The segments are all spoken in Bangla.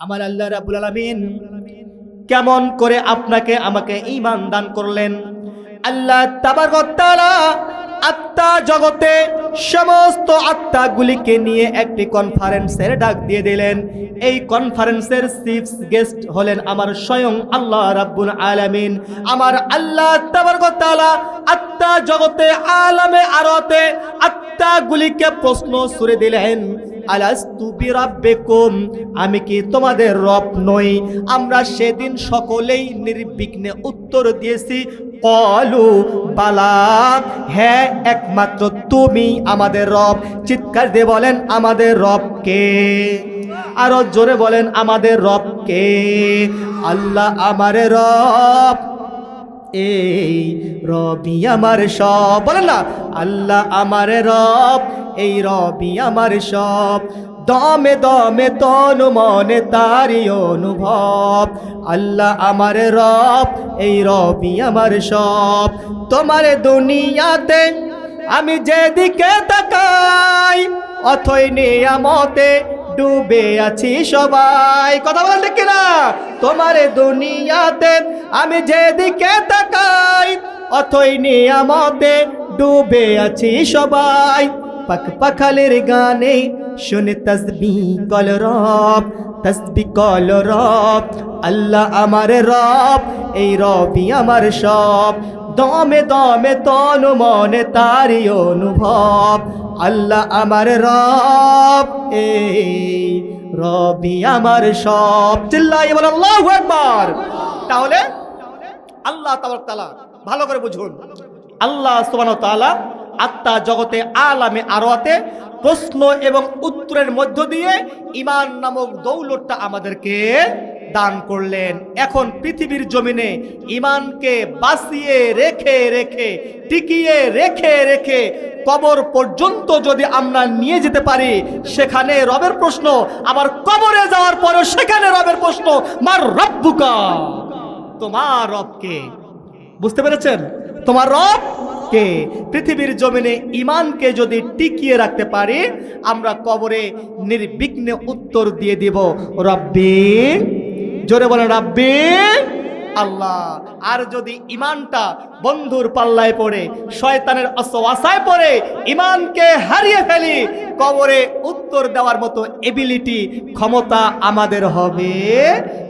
আমার আল্লাহ রাবুল আলমিন কেমন করে আপনাকে আমাকে ইমান দান করলেন? আল্লাহ আত্মা জগতে সমস্ত আত্মাগুলিকে নিয়ে একটি কনফারেন্সের ডাক দিয়ে দিলেন। এই কনফারেন্সের চিফ গেস্ট হলেন আমার স্বয়ং আল্লাহ রাব্বুল আলামিন। আমার আল্লাহ তাবারকতালা আত্মা জগতে, আলামে আরতে আত্মাগুলিকে প্রশ্ন সুরে দিলেন আমি কি তোমাদের রব নই? আমরা সেদিন সকলেই নির্বিঘ্নে উত্তর দিয়েছি, কলু, বালা হ্যাঁ একমাত্র তুমি আমাদের রব। চিৎকার দিয়ে বলেন, আমাদের রব কে? আরও জোরে বলেন, আমাদের রব কে? আল্লাহ আমারে রব এই রবি আমার সব। বলেন না, আল্লাহ আমার রব, এই রবি আমার সব। দমে দমে তন মনে তারি অনুভব। আল্লাহ আমার রব, এই রবি আমার সব। তোমার দুনিয়াতে আমি যেদিকে তাকাই, অথই নিয়ামতে ডুবে আছি সবাই। কথা বলেন ঠিক কিনা? তোমার দুনিয়াতে আমি যেদিকে তাকাই, অথই নিয়ামতে ডুবে আছি সবাই। পাক পাখালের গানে শুনে তসবি কল রব, তসবি কল রব। আল্লাহ আমার রব, এই রবি আমার সব। দমে দমে তন মনে তারি অনুভব। আল্লাহ আমার রব এ রবি আমার সব। চিল্লাই বল আল্লাহ আকবার। তাহলে আল্লাহ তাআলা ভালো করে বুঝুন। আল্লাহ সুবহানাহু ওয়া তাআলা আত্মা জগতে আলামে আরোয়াতে প্রশ্ন এবং উত্তরের মধ্য দিয়ে ইমান নামক দৌলতটা আমাদেরকে দান করলেন। এখন পৃথিবীর জমিনে ইমানকে বাঁচিয়ে রেখে রেখে, টিকিয়ে রেখে রেখে কবর পর্যন্ত যদি আমরা নিয়ে যেতে পারি, সেখানে রবের প্রশ্ন আবার কবরে যাওয়ার পরেও সেখানে রবের প্রশ্ন, মার রব্বুকা? তোমার রবকে। বুঝতে পেরেছেন? তোমার রব কে পৃথিবীর জমিনে ইমানকে যদি টিকিয়ে রাখতে পারি, আমরা কবরে নির্বিঘ্নে উত্তর দিয়ে দিব। রব্বি, জোরে বলেন, রাব্বি। আল্লাহ, আর যদি ইমানটা বন্ধুর পাল্লায় পড়ে, শয়তানের অসওয়াসায় পড়ে ইমানকে হারিয়ে ফেলি, কবরে উত্তর দেওয়ার মতো এবিলিটি, ক্ষমতা আমাদের হবে।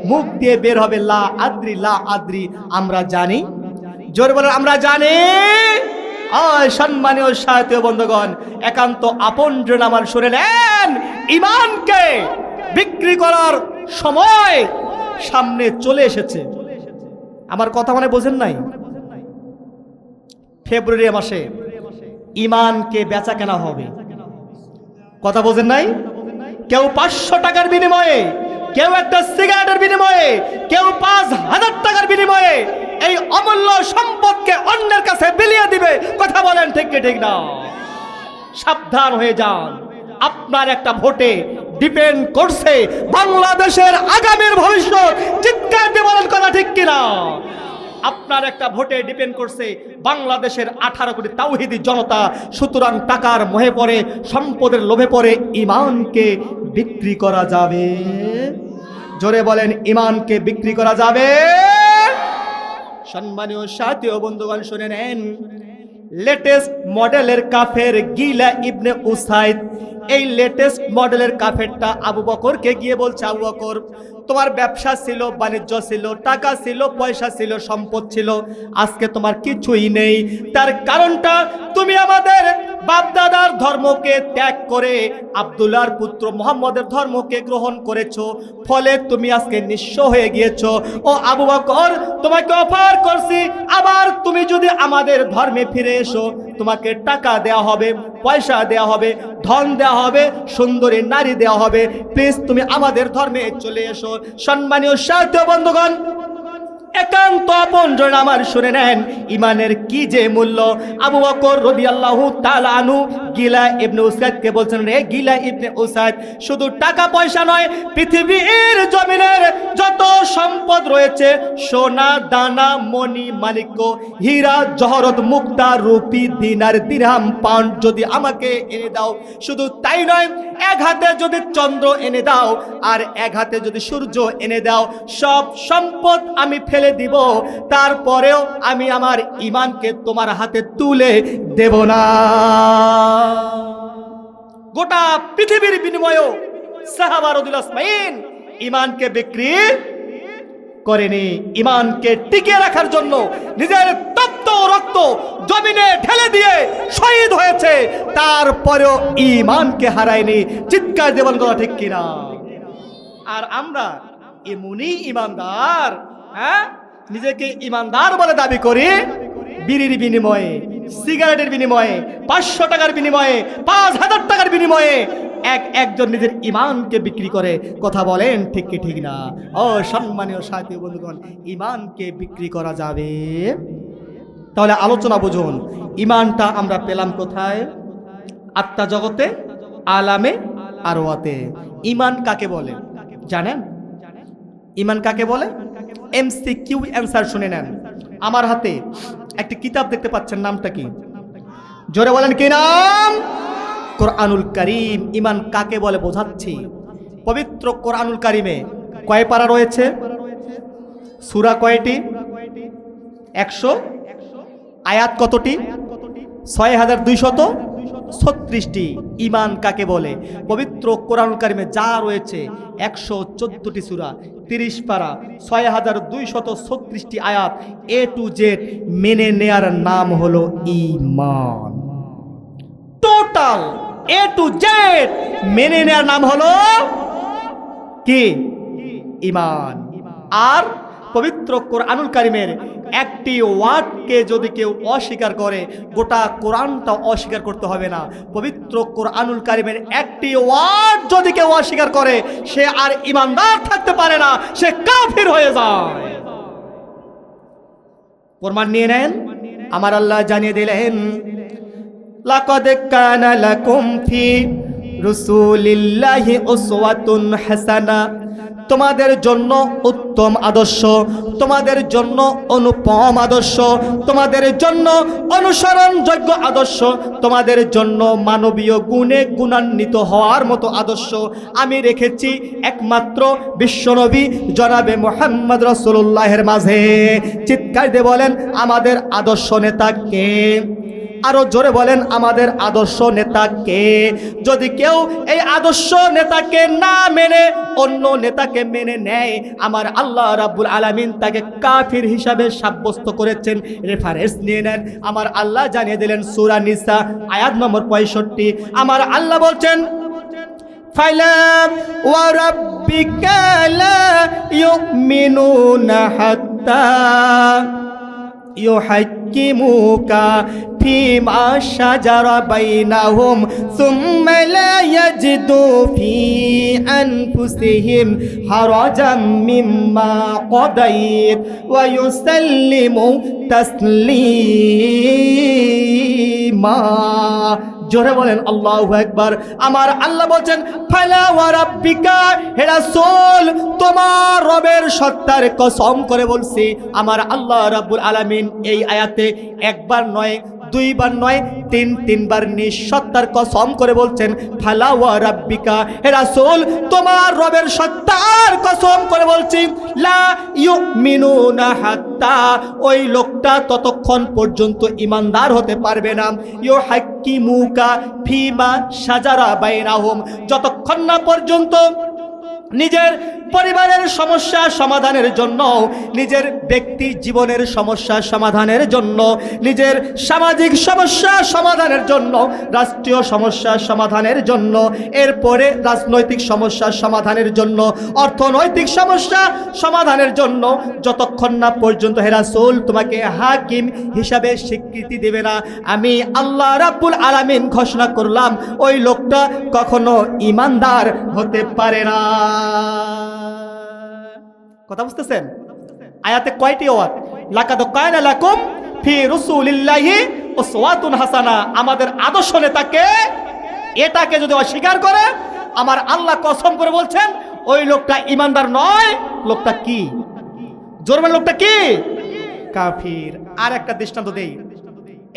মুখ দিয়ে বের হবে, লা আদ্রি লা আদ্রি, আমরা জানি। জোরে বলেন, আমরা জানি। আয় সম্মানীয় সাহিত্য বন্ধুগণ, একান্ত আপন জন আমার শুনে নেন। ইমানকে বিক্রি করার সময় সামনে চলে এসেছে। আমার কথা মানে বোঝেন নাই? ফেব্রুয়ারি মাসে ইমানকে বেচা কেনা হবে। কথা বোঝেন নাই? কেউ পাঁচশো টাকার বিনিময়ে, কেউ একটা সিগারেটের বিনিময়ে, কেউ পাঁচ হাজার টাকার বিনিময়ে এই অমূল্য সম্পদকে অন্যের কাছে বিলিয়ে দিবে। কথা বলেন ঠিক কি, ঠিক না? সাবধান হয়ে যান। আপনার একটা ভোটে ডিপেন্ড করছে বাংলাদেশের আগামীর ভবিষ্যৎ। চিৎকার দিয়ে বলেন কথা ঠিক কিনা আপনার একটা ভোটে ডিপেন্ড করছে বাংলাদেশের আঠারো কোটি তাওহিদি জনতা। সুতরাং টাকার মোহে পড়ে, সম্পদের লোভে পড়ে ইমানকে বিক্রি করা যাবে। জোরে বলেন, ইমানকে বিক্রি করা যাবে। সম্মানীয় সাথী ও বন্ধুগণ, শুনে নেন। লেটেস্ট মডেলের কাফের গিলা ইবনে উসাইদ। এই লেটেস্ট মডেলের কাফেরটা আবু বকরকে গিয়ে বলছে, আবু বকর, তোমার ব্যবসা ছিল, বাণিজ্য ছিল, টাকা ছিল, পয়সা ছিল, সম্পদ ছিল, আজকে তোমার কিছুই নেই। তার কারণটা তুমি আমাদের বাপদাদার ধর্মকে ত্যাগ করে আব্দুল্লাহর পুত্র মোহাম্মদের ধর্মকে গ্রহণ করেছ, ফলে তুমি আজকে নিঃস্ব হয়ে গিয়েছো। ও আবু বকর, তোমাকে অফার করছি, আবার তুমি যদি আমাদের ধর্মে ফিরে এসো, তোমাকে টাকা দেওয়া হবে, পয়সা দেওয়া হবে, ধন দেওয়া হবে, সুন্দরী নারী দেওয়া হবে। প্লিজ তুমি আমাদের ধর্মে চলে এসো। সম্মানীয় সাহিত্য বন্ধুগণ একান্ত আপনজন আমার শুনে নেন ইমানের কি যে মূল্য? আবু বকর রবি আল্লাহ আনহু গিলা ইবনে উসাইদকে বলছেন, রে গিলা ইবনে উসাইদ, শুধু টাকা পয়সা নয়, পৃথিবীর জমিনের যত সম্পদ রয়েছে, সোনা, দানা, মণি মালিক্য হীরা, জহরত, মুক্তা, রুপি, দিনার দিরহাম পাউন্ড যদি আমাকে এনে দাও, শুধু তাই নয়, এক হাতে যদি চন্দ্র এনে দাও, আর এক হাতে যদি সূর্য এনে দাও, সব সম্পদ আমি ফেলে দিব, তারপরেও আমি আমার ইমানকে তোমার হাতে তুলে দেব না। গোটা পৃথিবীর বিনিময়েও সাহাবারুদ্দিল আসমাইন ইমানকে বিক্রি করেনি। ইমানকে টিকিয়ে রাখার জন্য নিজের তপ্ত রক্ত জমিনে ঢেলে দিয়ে শহীদ হয়েছে। তারপরেও ইমানকে হারায়নি। চিৎকার দেবেন কথা ঠিক কিনা? আর আমরা এমনই ইমানদার হ্যাঁ? নিজেকে ইমানদার বলে দাবি করি বিড়ির বিনিময়ে, সিগারেটের বিনিময়ে, পাঁচশো টাকার বিনিময়ে, পাঁচ হাজার টাকার বিনিময়ে এক একজন নিজের ইমানকে বিক্রি করে কথা বলেন ঠিক কি ঠিক না? ও সম্মানীয় সাথী বন্ধুগণ, ইমানকে বিক্রি করা যাবে? তাহলে আলোচনা বুঝুন, ইমানটা আমরা পেলাম কোথায়? আত্মা জগতে, আলামে আরওয়াতে ইমান কাকে বলে? জানেন? ইমান কাকে বলে? এমসি কিউ অ্যান্সার শুনে নেন। আমার হাতে একটি কিতাব দেখতে পাচ্ছেন, নামটা কি? জোরে বলেন কি নাম? কোরআনুল করিম। ইমান কাকে বলে বোঝাচ্ছি? পবিত্র কোরআনুল কারিমে কয় পারা রয়েছে? সুরা কয়টি? একশো। আয়াত কতটি? ছয় হাজার দুইশত ছত্রিশটি। ইমান কাকে বলে? পবিত্র কোরআন কারিমে যা রয়েছে, একশো চোদ্দটি সুরা। তিরিশ পারা ছয় হাজার দুইশত ছত্রিশটি আয়াত এ টু জেড মেনে নেয়ার নাম হল ইমান টোটাল এ টু জেড মেনে নেয়ার নাম হল কি? ইমান আর পবিত্র কোরআনুল কারিমের একটি ওয়ার্ডকে যদি কেউ অস্বীকার করে, গোটা কোরআনটা অস্বীকার করতে হবে না। পবিত্র কোরআনুল কারিমের একটি ওয়ার্ড যদি কেউ অস্বীকার করে, সে আর ইমানদার থাকতে পারে না, সে কাফির হয়ে যায়। প্রমাণ নিয়ে নেন, আমার আল্লাহ জানিয়ে দিলেন, লাকাদ কানা লাকুম ফি রসুলিল্লাহি উসওয়াতুন হাসানা। তোমাদের জন্য উত্তম আদর্শ, তোমাদের জন্য অনুপম আদর্শ, তোমাদের জন্য অনুসরণযোগ্য আদর্শ, তোমাদের জন্য মানবীয় গুণে গুণান্বিত হওয়ার মতো আদর্শ আমি রেখেছি একমাত্র বিশ্বনবী জনাবে মোহাম্মদ রসুল্লাহের মাঝে। চিৎকার দিয়ে বলেন, আমাদের আদর্শ নেতা কে? আরও জোরে বলেন, আমাদের আদর্শ নেতাকে। যদি কেউ এই আদর্শ নেতাকে না মেনে, অন্য নেতাকে মেনে নেয়, আমার আল্লাহ রাব্বুল আলামিন তাকে কাফির হিসাবে সাব্যস্ত করেছেন। রেফারেন্স নিয়ে নেন। আমার আল্লাহ জানিয়ে দিলেন সুরা নিসা, আয়াত নম্বর পঁয়ষট্টি। আমার আল্লাহ বলছেন, ফাইলাম ওয়ারাব্বিকা লা ইউমিনুনা হাত্তা। يحكموك فيما شجر بينهم ثم لا يجدوا في أنفسهم حرجا مما قضيت ويسلموا تسليما জোরে বলেন, আল্লাহ একবার আমার আল্লাহ বলছেন, ফালা ওয়া রাব্বিকা, হে রাসূল, তোমার রবের সত্তার কসম করে বলছি, আমার আল্লাহ রাব্বুল আলামিন এই আয়াতে একবার নয় দুইবার নয়, তিন, তিনবার নিঃসত্তার কসম করে বলছেন, ফালা ওয়া রাব্বিকা, হে রাসূল, তোমার রবের সত্তার কসম করে বলছি, লা ইউমিনুনা হাত্তা, ওই লোকটা ততক্ষণ পর্যন্ত ইমানদার হতে পারবে না। ইউ হাক্কিমুকা ফিমা সাজারা বাইনাহুম, যতক্ষণ না পর্যন্ত নিজের পরিবারের সমস্যা সমাধানের জন্য, নিজের ব্যক্তি জীবনের সমস্যা সমাধানের জন্য, নিজের সামাজিক সমস্যা সমাধানের জন্য, রাষ্ট্রীয় সমস্যা সমাধানের জন্য, এরপরে রাজনৈতিক সমস্যা সমাধানের জন্য, অর্থনৈতিক সমস্যা সমাধানের জন্য, যতক্ষণ না পর্যন্ত হেরাসুল তোমাকে হাকিম হিসাবে স্বীকৃতি দেবে না, আমি আল্লাহ রাব্বুল আলামিন ঘোষণা করলাম, ওই লোকটা কখনো ইমানদার হতে পারে না। কথা বুঝতেছেন? আয়াতে কয়টি ওয়াত লাকাদ কায়না লাকুম ফি রাসূলিল্লাহি উসওয়াতুন হাসানা। আমাদের আদর্শ নেতাকে এটাকে যদি অস্বীকার করে, আমার আল্লাহ কসম করে বলছেন, ওই লোকটা ইমানদার নয়, লোকটা কি? জোরমান লোকটা কি? কাফির। আর একটা দৃষ্টান্ত দেই।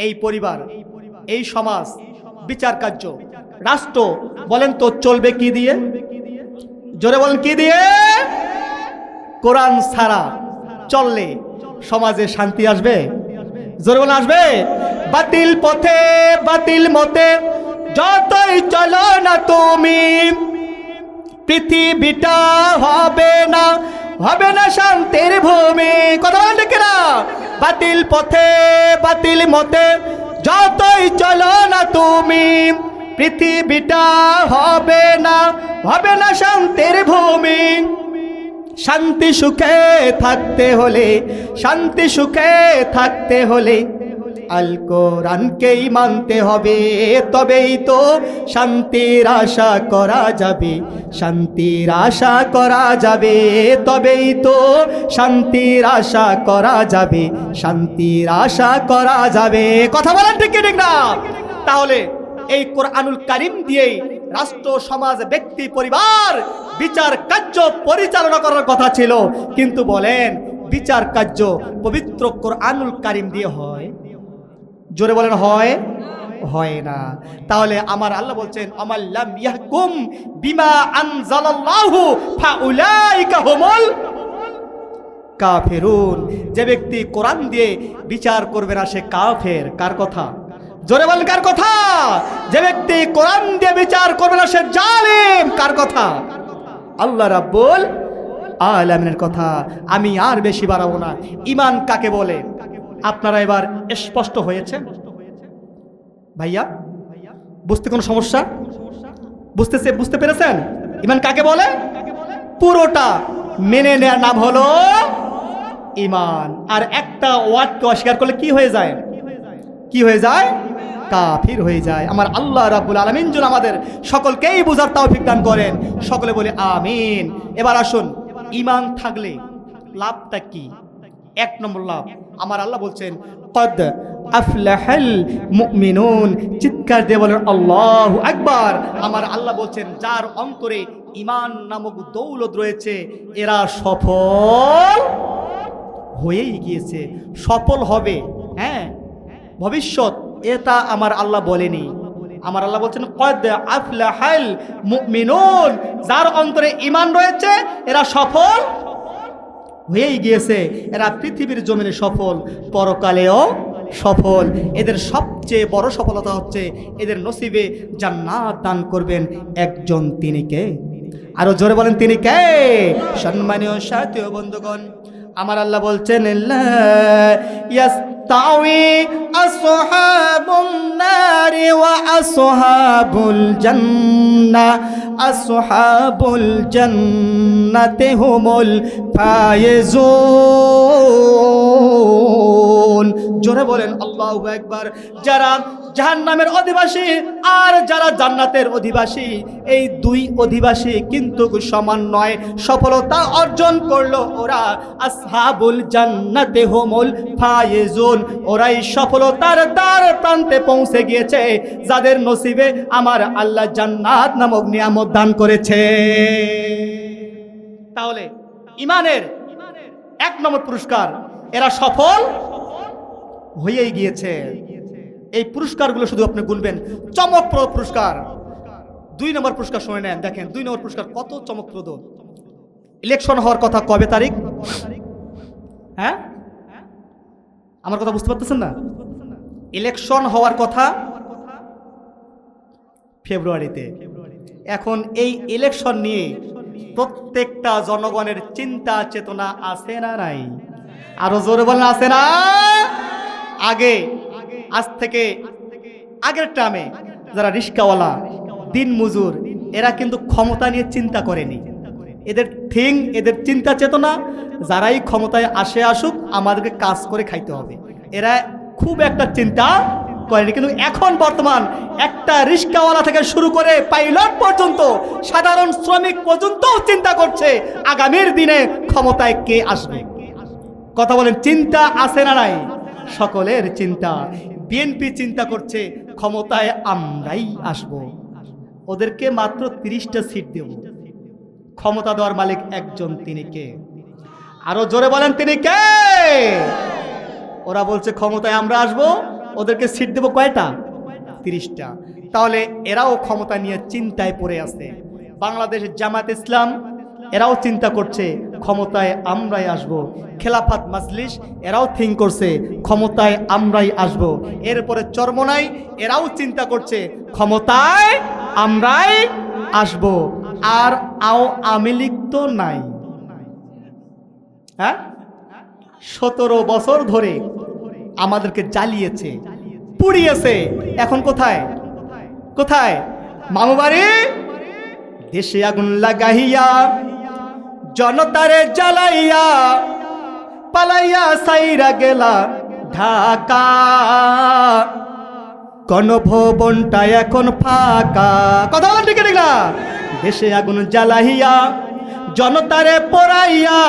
এই পরিবার, এই সমাজ, বিচার কার্য, রাষ্ট্র, বলেন তো চলবে কি দিয়ে? জোরে বলেন, কি দিয়ে? কোরআন ছাড়া চললে সমাজে শান্তি আসবে? জোরে বলেন, আসবে? বাতিল পথে, বাতিল মতে যতই চলো না তুমি, পৃথিবীটা হবে না হবে না শান্তির ভূমি। কথা বলেন না বাতিল পথে, বাতিল মতে যতই চলো না তুমি পৃথিবীটা হবে না হবে না শান্তির ভূমি। শান্তি সুখে থাকতে হলে, শান্তি সুখে থাকতে হলে আল কোরআনকেই মানতে হবে। তবেই তো শান্তির আশা করা যাবে, শান্তির আশা করা যাবে। তবেই তো শান্তির আশা করা যাবে, শান্তির আশা করা যাবে। কথা বলেন ঠিক ঠিক না? তাহলে এই কোরআনুল কারিম দিয়েই রাষ্ট্র, সমাজ, ব্যক্তি, পরিবার বিচার কার্য পরিচালনা করার কথা ছিল। কিন্তু বলেন, বিচার কার্য পবিত্র কোরআনুল কারিম দিয়ে হয়? জোরে বলেন, হয়? হয় না। তাহলে আমার আল্লাহ বলছেন আমাল্লাম বিমা আনজালাল্লাহু ফাউলাইকা হুমুল কাফেরুন। যে ব্যক্তি কোরআন দিয়ে বিচার করবে না, সে কাফের। কার কথা? জোরে বলেন, কার কথা? যে ব্যক্তি কোরআন দিয়ে বিচার করবে না, সে জালিম, কার কথা? আল্লাহ রাব্বুল আলামিনের কথা। আমি আর বেশি বাড়াবো না। ইমান কাকে বলে? আপনারা এবার স্পষ্ট হয়েছে? ভাইয়া, বুঝতে কোনো সমস্যা? বুঝতেছে, বুঝতে পেরেছেন? ইমান কাকে বলে? পুরোটা মেনে নেওয়ার নাম হলো ইমান আর একটা ওয়ার্ডকে অস্বীকার করলে কি হয়ে যায়? কি হয়ে যায়? কাফির হয়ে যায়। আমার আল্লাহ রাব্বুল আলামিন যেন আমাদের সকলকেই বুঝার তৌফিক দান করেন। সকলে বলে আমিন। এবার আসুন ইমান থাকলে লাভটা কি? এক নম্বর লাভ। আমার আল্লাহ বলছেন, কদ মুমিনুন। চিৎকার দিয়ে বলেন, আল্লাহু আকবার। আমার আল্লাহ বলছেন, যার অন্তরে ইমান নামক দৌলত রয়েছে, এরা সফল হয়েই গিয়েছে। সফল হবে হ্যাঁ? ভবিষ্যৎ এটা আমার আল্লাহ বলেনি। আমার আল্লাহ বলছেন, কদ আফলাহাল মুমিনুন। যার অন্তরে ইমান রয়েছে, এরা সফল হয়েই গিয়েছে। এরা পৃথিবীর জমিনে সফল, পরকালেও সফল। এদের সবচেয়ে বড় সফলতা হচ্ছে, এদের নসিবে জান্নাত দান করবেন একজন তিনি কে? আরও জোরে বলেন, তিনি কে? সম্মানীয় সাথী ও বন্ধুগণ, আমার আল্লাহ বলছেন ইয়াস্তাউই নারি ওয়া আসহাবুল জান্নাহ আসহাবুল জান্নাতি হুমুল ফায়েজুন জোরে বলেন আল্লাহু একবার যারা জাহান্নামের অধিবাসী, আর যারা জান্নাতের অধিবাসী, এই দুই অধিবাসী কিন্তু সমান নয়। সফলতা অর্জন করল ওরা। আসহাবুল জান্নাতে হোমুল ফায়েজুন। ওরাই সফলতার দ্বার প্রান্তে পৌঁছে গিয়েছে, যাদের নসিবে আমার আল্লাহ জান্নাত নামক নিয়ামত দান করেছে। তাহলে ইমানের এক নম্বর পুরস্কার, এরা সফল হয়েই গিয়েছে। এই পুরস্কারগুলো শুধু আপনি গুনবেন। চমকপ্রদ পুরস্কার। দুই নম্বর পুরস্কার শুনে নেন। দেখেন, দুই নম্বর পুরস্কার কত চমকপ্রদ। ইলেকশন হওয়ার কথা কবে তারিখ? হ্যাঁ? আমার কথা বুঝতে পারতেছেন না? ইলেকশন হওয়ার কথা ফেব্রুয়ারিতে। এখন এই ইলেকশন নিয়ে প্রত্যেকটা জনগণের চিন্তা, চেতনা আছে না নাই? আরও জোরে বলেন, আছে না? আগে আজ থেকে আগের টামে যারা রিস্কাওয়ালা, দিন মজুর, এরা কিন্তু ক্ষমতা নিয়ে চিন্তা করেনি। এদের থিং, এদের চিন্তা চেতনা, যারাই ক্ষমতায় আসে আসুক, আমাদেরকে কাজ করে খাইতে হবে। এরা খুব একটা চিন্তা করেনি, কিন্তু এখন বর্তমান একটা রিস্কাওয়ালা থেকে শুরু করে পাইলট পর্যন্ত, সাধারণ শ্রমিক পর্যন্তও চিন্তা করছে আগামীর দিনে ক্ষমতায় কে আসবে। কথা বলেন, চিন্তা আছে না নাই? সকলের চিন্তা বিএনপি চিন্তা করছে, ক্ষমতায় আমরাই আসব। ওদেরকে মাত্র তিরিশটা সিট দেব। ক্ষমতা দেওয়ার মালিক একজন, তিনি কে? আরও জোরে বলেন, তিনি কে? ওরা বলছে, ক্ষমতায় আমরা আসব। ওদেরকে সিট দেব কয়টা? তিরিশটা। তাহলে এরাও ক্ষমতা নিয়ে চিন্তায় পড়ে আছে। বাংলাদেশের জামাত ইসলাম এরাও চিন্তা করছে, ক্ষমতায় আমরাই আসব। খেলাফাত মাজলিস এরাও থিঙ্ক করছে, ক্ষমতায় আমরাই আসব। এরপরে চরমনাই এরাও চিন্তা করছে, ক্ষমতায় আমরাই আসব। আর আও আমিলিক তো নাই। হ্যাঁ? সতেরো বছর ধরে আমাদেরকে জ্বালিয়েছে, পুড়িয়েছে। এখন কোথায়? কোথায়? মামু বাড়ি দেশে আগুন লাগাইয়া জনতারে জ্বালাইয়া, পালাইয়া সাইরা গেলা ঢাকা। গণভবনটা এখন ফাঁকা। কথা বলেন ঠিক না দেশে আগুন জ্বালাইয়া, জনতারে পড়াইয়া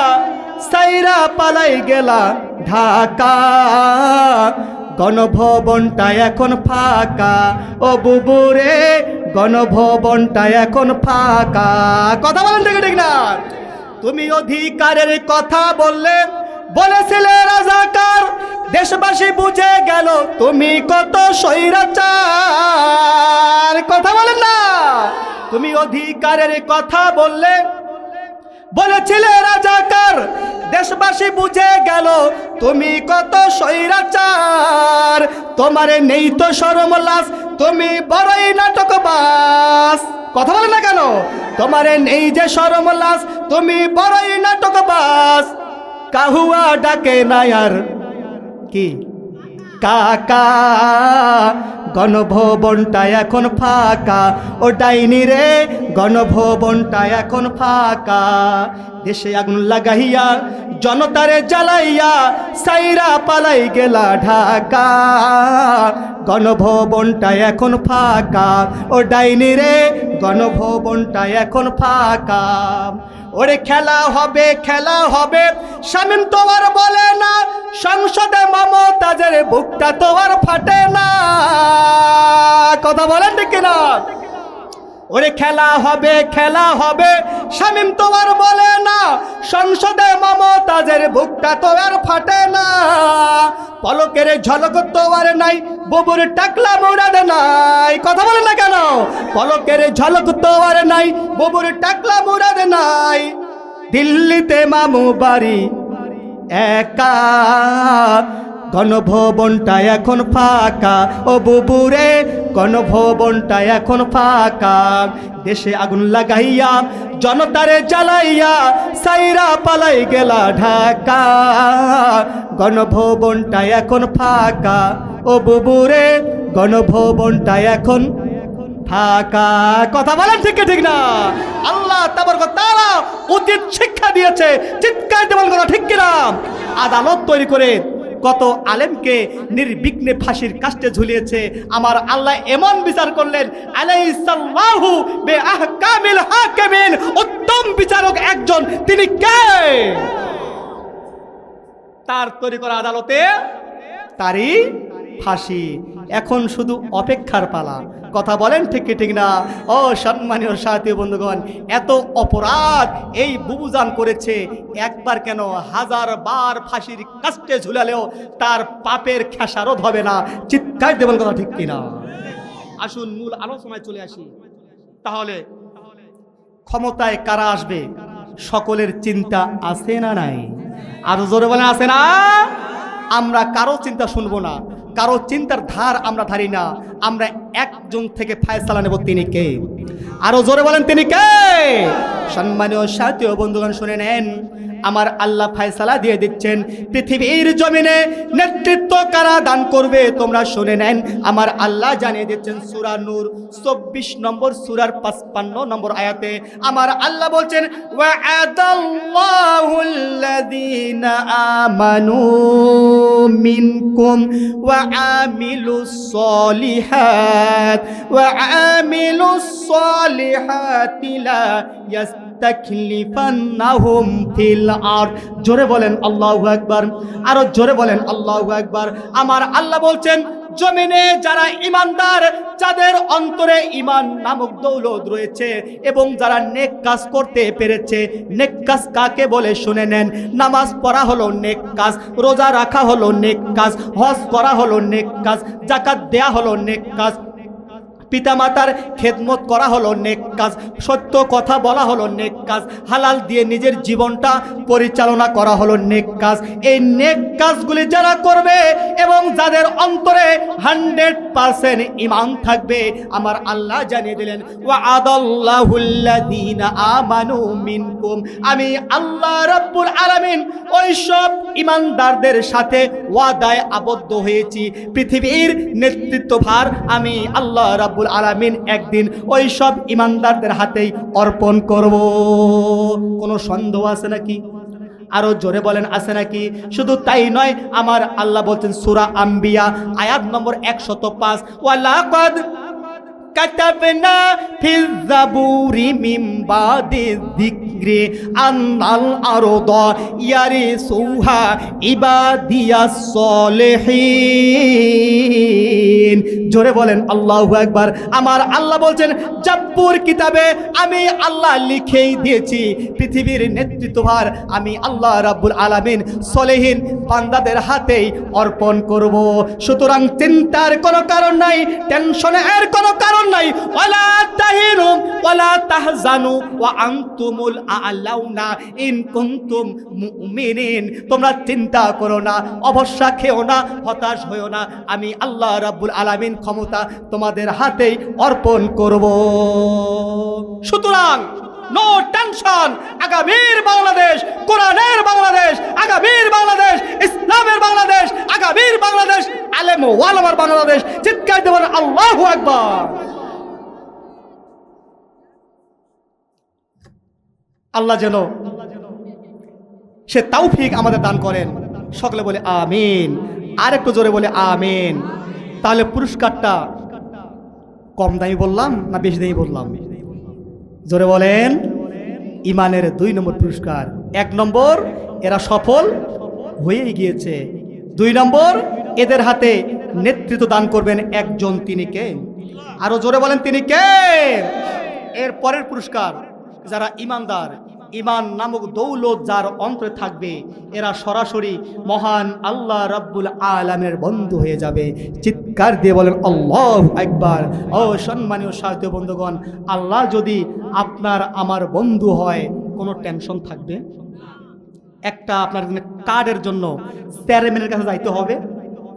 সাইরা পালাই গেলা ঢাকা। গণভবনটা এখন ফাঁকা। ও বুবুরে, গণভবনটা এখন ফাঁকা। কথা বলেন ঠিক ঠিক না তুমি অধিকারের কথা বললে, বলেছিলে রাজাকার, দেশবাসী বুঝে গেল তুমি কত স্বৈরাচার। কথা বলেন না। তুমি অধিকারের কথা বললে, বলেছিলে রাজাকার, দেশবাসী বুঝে গেল তুমি কত স্বৈরাচার। তোমারে নেই তো সরম লাশ, তুমি বড়ই নাটক বাস কথা বলে না কেন? তোমারে নেই যে সরম লাশ তুমি বড়ই নাটক বাস কাহুয়া ডাকে নায়ার। কি? কাকা, গণভবনটা এখন ফাঁকা। ও ডাইনি রে, গণভবনটা এখন ফাঁকা। দেশে আগুন লাগাইয়া, জনতারে জ্বালাইয়া, সাইরা পালাই গেলা ঢাকা। গণভবনটা এখন ফাঁকা। ও ডাইনি রে, গণভবনটা এখন ফাঁকা। ওরে খেলা হবে খেলা হবে। শামীম তো আর বলে না, সংসদে মমতাজের বুকটা তো আর ফাটে না। কথা বলেন ঠিক কিনা? ওরে খেলা হবে খেলা হবে। শামীম তো আর বলে না, সংসদে মমতাজের বুকটা তো আর ফাটে না। পলকের ঝলক তো আর নাই, বুবুর টাকলা মুরাদ নাই। কথা বলে না কেন? পলকের ঝলক তো আর নাই, বুবুর টাকলা মুরাদ নাই। দিল্লিতে মামু বাড়ি, একা। গণভবনটা এখন ফাঁকা। ও বুবুরে গণভবনটা এখন ফাঁকা। দেশে আগুন লাগাইয়া, জনতারে জ্বালাইয়া, সাইরা পালাই গেলা ঢাকা। গণভবনটা এখন ফাঁকা। ও বুবুরে গণভবনটা এখন ফাঁকা। কথা বলেন ঠিক ঠিক না? আল্লাহ তাবার তারা উচিত শিক্ষা দিয়েছে, চিৎকার দেওয়ার কথা ঠিক কিনা আদালত তৈরি করে কত আলেমকে নির্বিঘ্নে ফাঁসির কাস্টে ঝুলিয়েছে। আমার আল্লাহ এমন বিচার করলেন বে উত্তম বিচারক একজন, তিনি কে? তার তৈরি করা আদালতে তারই ফাঁসি। এখন শুধু অপেক্ষার পালা। কথা বলেন ঠিক ঠিক না? ও সম্মানীয় সাথী বন্ধুগণ, এত অপরাধ এই বুবুজান করেছে, একবার কেন হাজার বার ফাঁসির কাস্টে ঝুলালেও তার পাপের খেসারত হবে না। চিৎকার দেবেন কথা ঠিক কিনা আসুন, মূল আলোচনায় চলে আসি। তাহলে, ক্ষমতায় কারা আসবে? সকলের চিন্তা আছে না নাই? আরও জোরে বলে আছে না? আমরা কারও চিন্তা শুনব না। কারও চিন্তার ধার আমরা ধারি না। আমরা একজন থেকে ফায়সালা নেব তিনি কে? আরও জোরে বলেন, তিনি কে? সম্মানীয় সাথী ও বন্ধুগণ, শুনে নেন। আমার আল্লাহ ফায়সালা দিয়ে দিচ্ছেন। পৃথিবীর জমিনে নেতৃত্ব কারা দান করবে তোমরা শুনে নেন। আমার আল্লাহ জানিয়ে দিচ্ছেন সুরা নূর, চব্বিশ নম্বর সুরার পাঁচপান্ন নম্বর আয়াতে। আমার আল্লাহ বলছেন আমানু মিনকুম ওয়া সলিহাত, ওয়া সলিহাতি লাতাকলিফান্নাহুম ফিল আর জোরে বলেন, আল্লাহু আকবার। আরও জোরে বলেন, আল্লাহু আকবার। আমার আল্লাহ বলছেন, জমিনে যারা ইমানদার যাদের অন্তরে ইমান নামক দৌলত রয়েছে এবং যারা নেক কাজ করতে পেরেছে, নেক কাজ কাকে বলে শুনে নেন? নামাজ পড়া হলো নেক কাজ, রোজা রাখা হলো নেক কাজ, হজ করা হলো নেক কাজ জাকাত দেয়া হলো নেক কাজ পিতামাতার খেদমত করা হলো নেক কাজ, সত্য কথা বলা হলো নেক কাজ, হালাল দিয়ে নিজের জীবনটা পরিচালনা করা হলো নেক কাজ। এই নেক কাজগুলি যারা করবে এবং যাদের অন্তরে হান্ড্রেড পারসেন্ট ইমান থাকবে, আমার আল্লাহ জানিয়ে দিলেন আমানু মিনকুম। আমি আল্লাহ রাব্বুল আলামিন ওই সব ইমানদারদের সাথে ওয়াদায় আবদ্ধ হয়েছি। পৃথিবীর নেতৃত্বভার আমি আল্লাহ রাব্বুল আলামিন একদিন ওই সব ইমানদারদের হাতেই অর্পণ করব। কোনো সন্দেহ আছে নাকি? আরও জোরে বলেন, আছে নাকি? শুধু তাই নয়, আমার আল্লাহ বলছেন, সুরা আম্বিয়া, আয়াত নম্বর একশত পাঁচ। ওয়ালাকাদ كتبنا في الزبور من بعد الذكر أن الأرض يرثها عبادي الصالحين জোরে বলেন আল্লাহু একবার আমার আল্লাহ বলছেন জাব্বুর কিতাবে আমি আল্লাহ লিখেই দিয়েছি পৃথিবীর নেতৃত্বভার আমি আল্লাহ রাব্বুল আলামিন সলেহীন বান্দাদের হাতেই অর্পণ করব সুতরাং চিন্তার কোনো কারণ নাই টেনশনের কোনো কারণ নাই। ওয়ালা তাহিনু ওয়ালা তাহজানু, ওয়া আনতুমুল আ'লাউনা ইন কুনতুম মুমিনিন। তোমরা চিন্তা করো না অবশ্যা খেও না, হতাশ হয়েও না। আমি আল্লাহ রাব্বুল আলামিন ক্ষমতা তোমাদের হাতেই অর্পণ করব। সুতরাং নো টেনশন আগামীর বাংলাদেশ, কোরআনের বাংলাদেশ, আগামীর বাংলাদেশ, ইসলামের বাংলাদেশ, আগামীর বাংলাদেশ, আলেম ওয়ালামার বাংলাদেশ, চিৎকার দেবেন আল্লাহু আকবার। আল্লাহ যেন সে তৌফিক আমাদের দান করেন। সকলে বলে আমিন। আর একটু জোরে বলে আমিন। তাহলে পুরস্কারটা কম দামি বললাম না বেশি দামি বললাম? জোরে বলেন, ইমানের দুই নম্বর পুরস্কার। এক নম্বর, এরা সফল হয়েই গিয়েছে। দুই নম্বর, এদের হাতে নেতৃত্ব দান করবেন একজন তিনি কে? আরও জোরে বলেন তিনি কে? এর পরের পুরস্কার যারা ইমানদার, ইমান নামক দৌলত যার অন্তরে থাকবে, এরা সরাসরি মহান আল্লাহ রাব্বুল আলামের বন্ধু হয়ে যাবে। চিৎকার দিয়ে বলেন, আল্লাহ একবার ও সম্মানীয় সাহিত্য বন্ধুগণ, আল্লাহ যদি আপনার আমার বন্ধু হয়, কোনো টেনশন থাকবে? একটা আপনার কার্ডের জন্য চেয়ারম্যানের কাছে যাইতে হবে।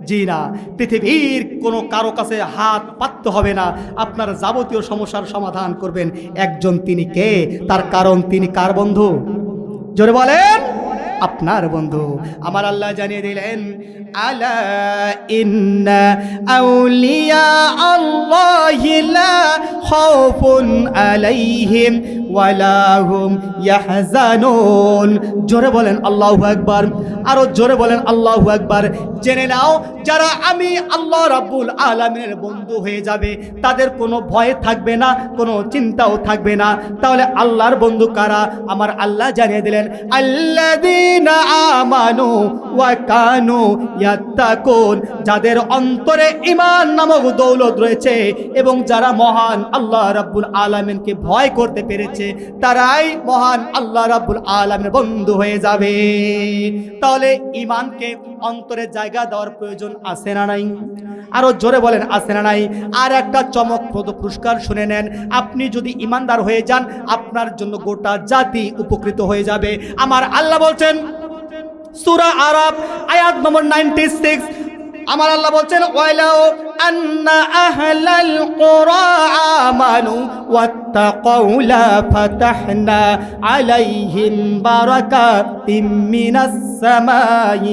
জি না, পৃথিবীর কোনো কারও কাছে হাত পাততে হবে না। আপনার যাবতীয় সমস্যার সমাধান করবেন। একজন তিনি কে? তার কারণ তিনি কার বন্ধু? জোরে বলেন, আপনার বন্ধু। আমার আল্লাহ জানিয়ে দিলেন, আলা ইন্না আউলিয়া আলাইহিম। ওয়ালা হুম ইয়াহজানুন। জোরে বলেন আল্লাহু আকবার। আরও জোরে বলেন আল্লাহু আকবার। জেনে নাও, যারা আমি আল্লাহ রাব্বুল আলামিনের বন্ধু হয়ে যাবে, তাদের কোনো ভয় থাকবে না, কোনো চিন্তাও থাকবে না। তাহলে আল্লাহর বন্ধু কারা? আমার আল্লাহ জানিয়ে দিলেন, আল্লাযীনা আমানু ওয়া কানু ইয়াত্তাকুন। যাদের অন্তরে ঈমান নামক দৌলত রয়েছে এবং যারা মহান আল্লাহ রাব্বুল আলামিনকে ভয় করতে পেরেছে তারাই মহান আল্লাহ রাব্বুল আলামিনের বন্ধু হয়ে যাবে। তাহলে ঈমানকে অন্তরে জায়গা দেওয়ার প্রয়োজন আছে না নাই? আরও জোরে বলেন, আছে না নাই? আর একটা চমকপ্রদ পুরস্কার শুনে নেন। আপনি যদি ইমানদার হয়ে যান, আপনার জন্য গোটা জাতি উপকৃত হয়ে যাবে। আমার আল্লাহ বলছেন, সুরা আরব আয়াত নম্বর নাইনটি সিক্স আমার আল্লাহ বলছেন ওয়াইলাও আন্না আহলাল কুরা আমানু ওয়াত্তাকাউ লা ফাতাহনা আলাইহিম বারাকাতিম মিনাস সামাই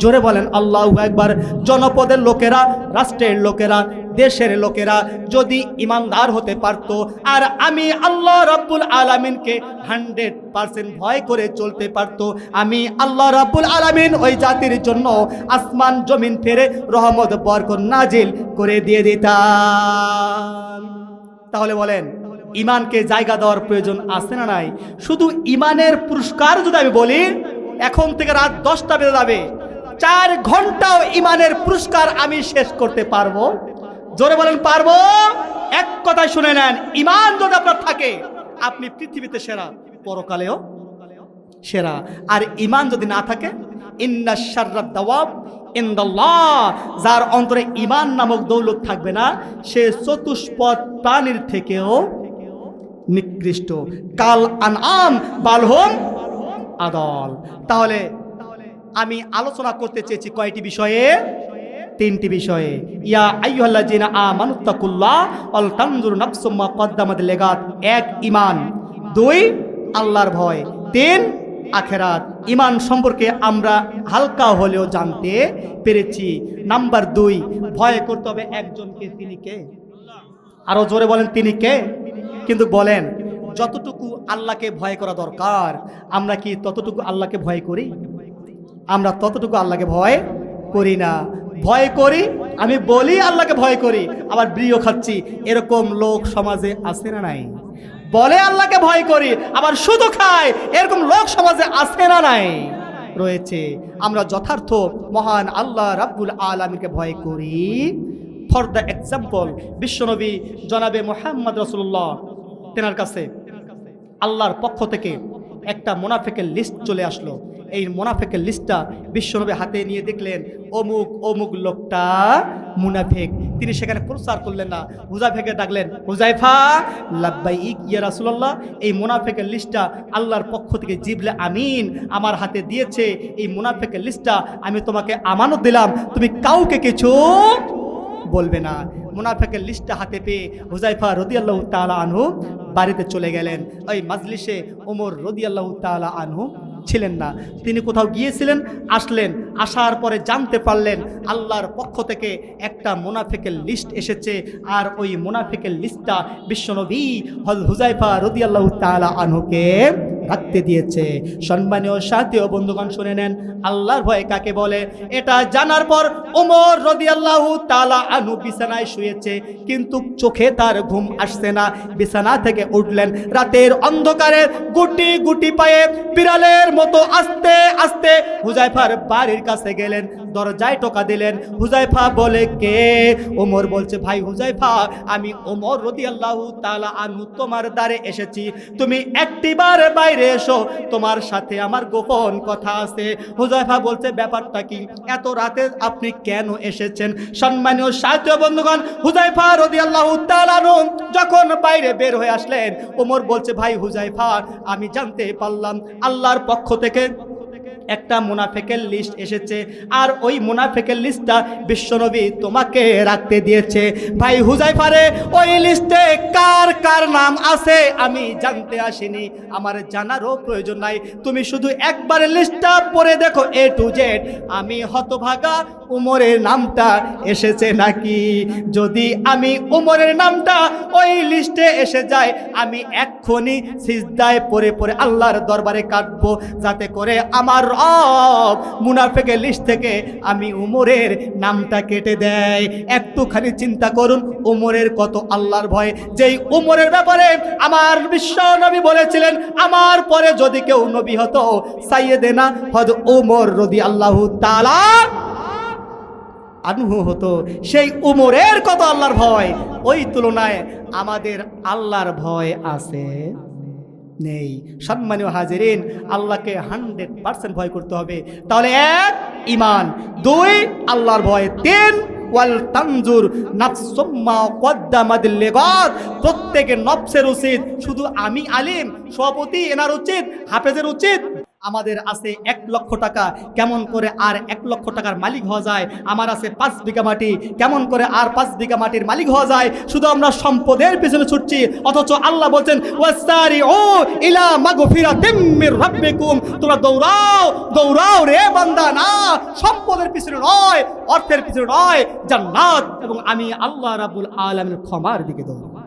জোরে বলেন, আল্লাহ একবার জনপদের লোকেরা, রাষ্ট্রের লোকেরা দেশের লোকেরা যদি ইমানদার হতে পারত, আর আমি আল্লাহ রাব্বুল আলামিনকে হান্ড্রেড পার্সেন্ট ভয় করে চলতে পারত, আমি আল্লাহ রাব্বুল আলামিন ওই জাতির জন্য আসমান, জমিন ফেরে রহমত, বরকত নাজিল করে দিয়ে দিতাম। তাহলে বলেন, ইমানকে জায়গা দেওয়ার প্রয়োজন আছে না নাই? শুধু ইমানের পুরস্কার যদি আমি বলি, এখন থেকে রাত দশটা বেজে যাবে। চার ঘন্টাও ইমানের পুরস্কার আমি শেষ করতে পারব? জোরে বলেন, পারব? এক কথায় শুনে নেন ইমান যদি আপনার থাকে, আপনি পৃথিবীতে সেরা, পরকালেও সেরা। আর ইমান যদি না থাকে যার অন্তরে ইমান নামক দৌলত থাকবে না, সে চতুষ্পদ প্রাণীর থেকেও নিকৃষ্ট। কাল আনআম বালহম আদল। তাহলে আমি আলোচনা করতে চেয়েছি কয়টি বিষয়ে? তিনটি বিষয়ে, ইয়া আইয়ুহাল্লাযিনা আমানুত্তাকুল্লাহ অল তানজুর নাফসুম মা কদ্দামাত লেগাত, এক ইমান দুই, আল্লাহর ভয়। তিন, আখেরাত। ইমান সম্পর্কে আমরা হালকা হলেও জানতে পেরেছি। নাম্বার দুই, ভয় করতে হবে একজনকে, তিনি কে? আরও জোরে বলেন, তিনি কে? কিন্তু বলেন, যতটুকু আল্লাহকে ভয় করা দরকার, আমরা কি ততটুকু আল্লাহকে ভয় করি? আমরা ততটুকু আল্লাহকে ভয় করি না। ভয় করি, আমি বলি আল্লাহকে ভয় করি, আবার ব্রিয় খাচ্ছি। এরকম লোক সমাজে আছে না নাই? বলে আল্লাহকে ভয় করি, আবার শুধু খায়, এরকম লোক সমাজে আছে না নাই? রয়েছে। আমরা যথার্থ মহান আল্লাহ রাব্বুল আলমীকে ভয় করি। ফর দ্য এক্সাম্পল বিশ্বনবী জনাবে মোহাম্মদ রসুল্লাহ তেনার কাছে, আল্লাহর পক্ষ থেকে একটা মোনাফেকের লিস্ট চলে আসলো। এই মোনাফেকের লিস্টটা বিশ্বনবী হাতে নিয়ে দেখলেন, অমুক অমুক লোকটা মুনাফেক। তিনি সেখানে প্রচার করলেন না। হুজাইফাকে ডাকলেন, হুজাইফা লাব্বাই ইয়া রাসূলুল্লাহ। এই মুনাফেকের লিস্টটা আল্লাহর পক্ষ থেকে জিবলে আমিন আমার হাতে দিয়েছে। এই মুনাফেকের লিস্টটা আমি তোমাকে আমানত দিলাম। তুমি কাউকে কিছু বলবে না। মুনাফেকের লিস্টটা হাতে পেয়ে হুজাইফা রদিয়াল্লাহ তালা আনহু বাড়িতে চলে গেলেন। ওই মাজলিসে ওমর রদিয়াল্লাহ তালা আনহু ছিলেন না। তিনি কোথাও গিয়েছিলেন, আসলেন, আসার পরে জানতে পারলেন আল্লাহর পক্ষ থেকে একটা মুনাফেকের লিস্ট এসেছে আর ওই মুনাফেকের লিস্টটা বিশ্বনবী হল হুজাইফা রদিয়াল্লাহ তালা আনহুকে রাখতে দিয়েছে। সম্মানীয় সাথীয় বন্ধুগণ, শুনে নেন, আল্লাহর ভয় কাকে বলে? এটা জানার পর ওমর রদিয়াল্লাহু তালা আনু বিছানায় শুয়েছে, কিন্তু চোখে তার ঘুম আসছে না। বিছানা থেকে উঠলেন, রাতের অন্ধকারে গুটি গুটি পায়ে বিড়ালের মতো আস্তে আস্তে হুজাইফার বাড়ির কাছে গেলেন, দরজায় টোকা দিলেন। হুজাইফা বলে, কে? ওমর বলছে, ভাই হুজাইফা, আমি ওমর রদিয়াল্লাহু তালা আনু তোমার দ্বারে এসেছি। তুমি একটিবার বাইরে এসো, তোমার সাথে আমার গোপন কথা আছে। হুজাইফা বলছে, ব্যাপারটা কি? এত রাতে আপনি কেন এসেছেন? সম্মানীয় সাহায্য বন্ধুগণ হুজাইফা রদি আল্লাহ যখন বাইরে বের হয়ে আসলেন, ওমর বলছে, ভাই হুজাইফা আমি জানতে পারলাম, আল্লাহর পক্ষ থেকে একটা মুনাফেকের লিস্ট এসেছে। আর ওই মুনাফেকের লিস্টটা বিশ্বনবী তোমাকে রাখতে দিয়েছে। ভাই হুজাইফারে, ওই লিস্টে কার কার নাম আছে? আমি জানতে আসিনি। আমার জানারও প্রয়োজন নাই। তুমি শুধু একবারে লিস্টটা পড়ে দেখো এ টু জেড আমি হতভাগা উমরের নামটা এসেছে নাকি? যদি আমি উমরের নামটা ওই লিস্টে এসে যায়, আমি এক্ষুনি সিজদায় পরে পরে আল্লাহর দরবারে কাটবো যাতে করে আমার রব মুনাফেকের লিস্ট থেকে আমি উমরের নামটা কেটে দেয়। একটুখানি চিন্তা করুন, উমরের কত আল্লাহর ভয়। যেই উমরের ব্যাপারে আমার বিশ্ব নবী বলেছিলেন, আমার পরে যদি কেউ নবী হতো সাইয়েদেনা হদ উমর রদি আল্লাহ তালা আনহু হতো। সেই উমরের কত আল্লাহর ভয়? ওই তুলনায় আমাদের আল্লাহর ভয় আছে। নেই। সম্মানীয় হাজিরিন, আল্লাহকে হান্ড্রেড পার্সেন্ট ভয় করতে হবে। তাহলে এক ইমান দুই, আল্লাহর ভয়। তিন, ওয়াল তানজুর। প্রত্যেকের নফসের উচিত। শুধু আমি আলিম, সভাপতি, এনার উচিত, হাফেজের উচিত। আমাদের আছে এক লক্ষ টাকা। কেমন করে আর এক লক্ষ টাকার মালিক হওয়া যায়? আমার আছে পাঁচ বিঘা মাটি। কেমন করে আর পাঁচ বিঘা মাটির মালিক হওয়া যায়? শুধু আমরা সম্পদের পিছনে ছুটছি, অথচ আল্লাহ বলছেন ও তোমরা দৌড়াও দৌড়াও রে বান্দা, না, সম্পদের পিছনে নয়, অর্থের পিছনে নয়, জান্নাত। এবং আমি আল্লাহ রাবুল আলমের ক্ষমার দিকে দৌড়াও